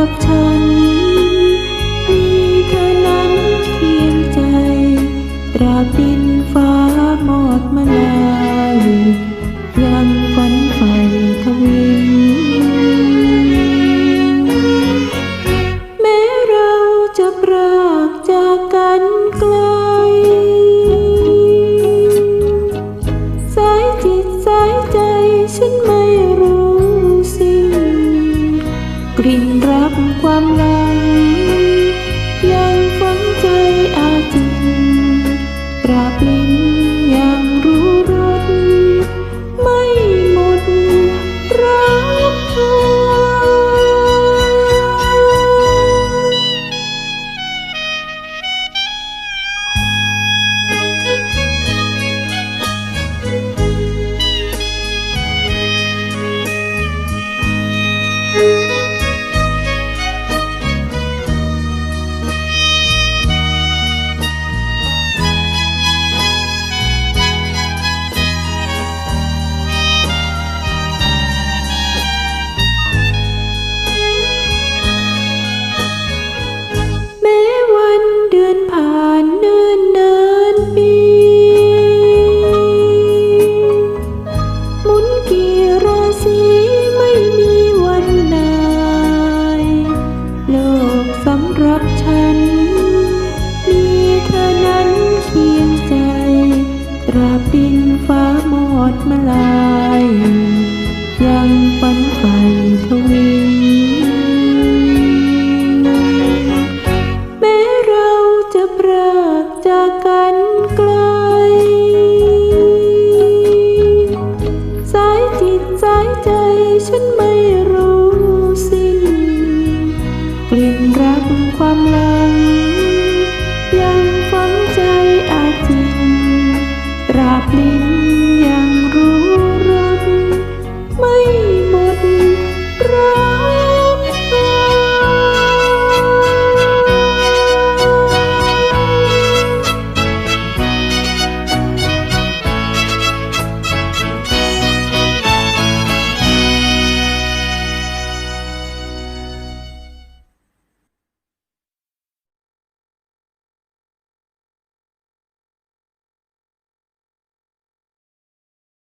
up time. ความหลัง ยังฝังใจอาจินตราบ สำหรับฉัน มีเธอนั้นเคียงใจ ตราบดินฟ้าหมดมาลาย ยังฝันใฝ่ทวี